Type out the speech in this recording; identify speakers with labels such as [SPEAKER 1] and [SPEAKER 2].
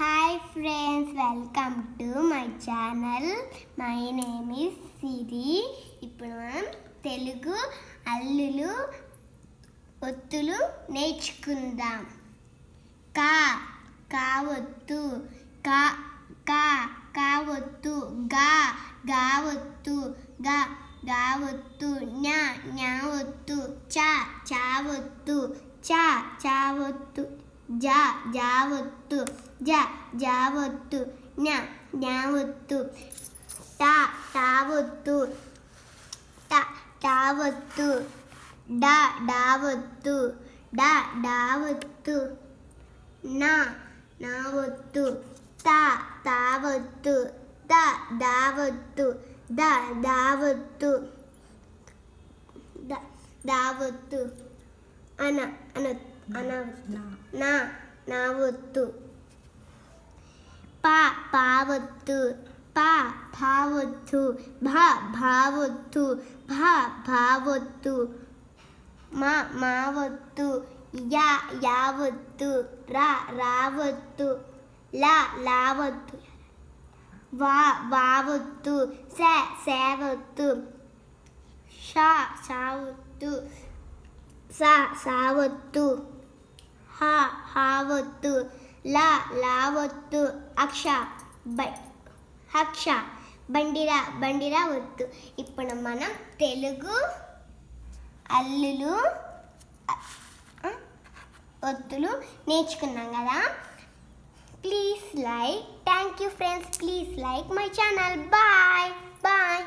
[SPEAKER 1] Hi friends welcome to my channel my name is Siri ఇప్పుడు మనం తెలుగు అల్లులు ఒత్తులు నేర్చుకుందాం. కా కావొత్తు కా కా కావొత్తు గా గావొత్తు గా గావొత్తు న్యా న్యావొత్తు చా చావొత్తు చా చావొత్తు. జా జావొత్తు జ జావొత్తు న్యా న్యావొత్తు టా టావొత్తు ట టావొత్తు డా డావొత్తు డా డావొత్తు నా నావొత్తు తా తావొత్తు ద దావొత్తు ద దావొత్తు ద దావొత్తు అన అన అనవొత్తు నా. పా పావొత్తు పా భావొత్తు భా భావొత్తు భా భావొత్తు మా మావొత్తు యా యావొత్తు రా రావొత్తు లా లావొత్తు వా వావొత్తు సే సేవొత్తు షా సావొత్తు సా సావొత్తు హావొత్తు లా లావొత్తు అక్ష బ అక్ష బండిరా బండిరా వత్తు ఇప్పుడు మనం తెలుగు అల్లులు ఒత్తులు నేర్చుకున్నాం కదా. Please like thank you friends. Please like my channel. Bye bye.